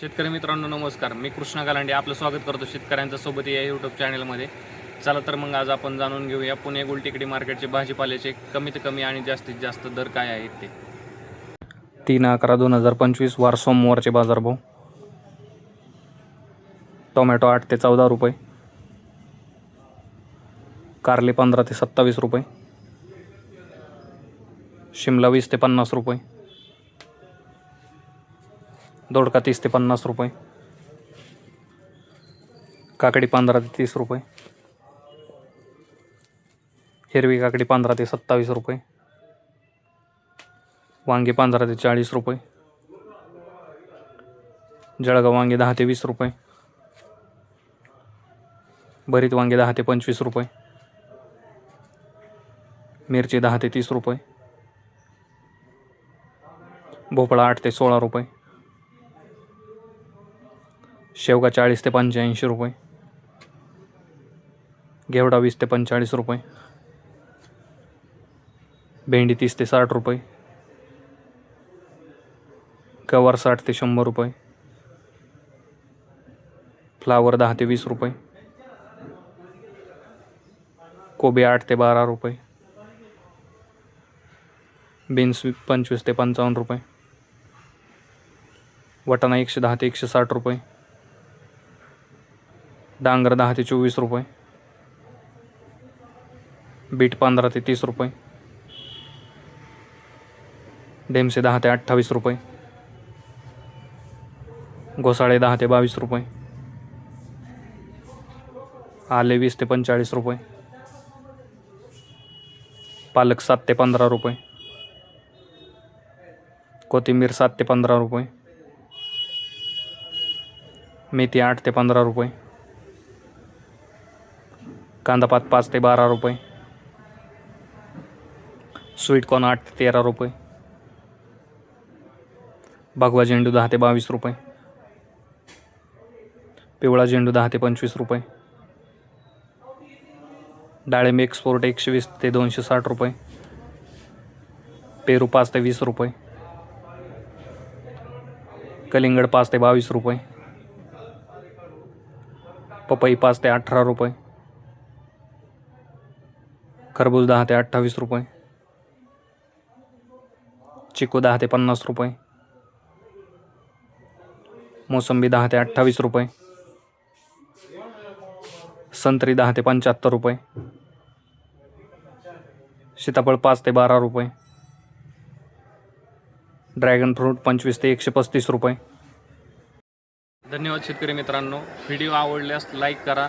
शेतकरी मित्रांनो नमस्कार. मी कृष्णा गालांडे आपलं स्वागत करतो शेतकऱ्यांच्या सोबत या यूट्यूब चॅनलमध्ये चला तर मग आज आपण जाणून घेऊया पुणे गुलटेकडी मार्केटचे भाजीपाल्याचे कमीत कमी आणि जास्तीत जास्त दर काय आहेत ते. तीन अकरा दोन हजार पंचवीस वार सोमवारचे बाजारभाव. टोमॅटो आठ ते चौदा रुपये. कारले पंधरा ते सत्तावीस रुपये. शिमला वीस ते पन्नास रुपये. दोडका तीस ते पन्नास रुपये. काकडी पंधरा ते तीस रुपये. हिरवी काकडी पंधरा ते सत्तावीस रुपये. वांगे पंधरा ते चाळीस रुपये. जळगाव वांगे दहा ते वीस रुपये. भरीत वांगे दहा ते पंचवीस रुपये. मिरची दहा ते तीस रुपये. भोपळा आठ ते सोळा रुपये. शेवगा चाळीस ते पंच्याऐंशी रुपये. घेवडा वीस ते पंचेचाळीस रुपये. भेंडी तीस ते साठ रुपये. गवार साठ ते शंभर रुपये. फ्लावर दहा ते वीस रुपये. कोबी आठ ते बारा रुपये. बीन्स पंचवीस ते पंचावन्न रुपये. वटाणा एकशे दहा ते एकशे साठ रुपये. डांगर दहा ते चोवीस रुपये. बीट पंधरा ते तीस रुपये. डेमसे दहा ते अठ्ठावीस रुपये. घोसाळे दहा ते बावीस रुपये. आले वीस ते पंचेचाळीस रुपये. पालक सात ते पंधरा रुपये. कोथिंबीर सात ते पंधरा रुपये. मेथी आठ ते पंधरा रुपये. कांदापात पाच ते बारा रुपये. स्वीटकॉर्न आठ ते तेरा रुपये. भगवा झेंडू दहा ते बावीस रुपये. पिवळा झेंडू दहा ते पंचवीस रुपये. डाळिंब एक्सपोर्ट एकशे वीस ते दोनशे साठ रुपये. पेरू पाच ते वीस रुपये. कलिंगड पाच ते बावीस रुपये. पपई पाच ते अठरा रुपये. खरबूज दहा ते अठ्ठावीस रुपये. चिकू दहा ते पन्नास रुपये. मोसंबी दहा ते अठ्ठावीस रुपये. संत्री दहा ते पंच्याहत्तर रुपये. सीताफळ पाच ते बारा रुपये. ड्रॅगन फ्रूट पंचवीस ते एकशे पस्तीस रुपये. धन्यवाद शेतकरी मित्रांनो. व्हिडिओ आवडल्यास लाईक करा.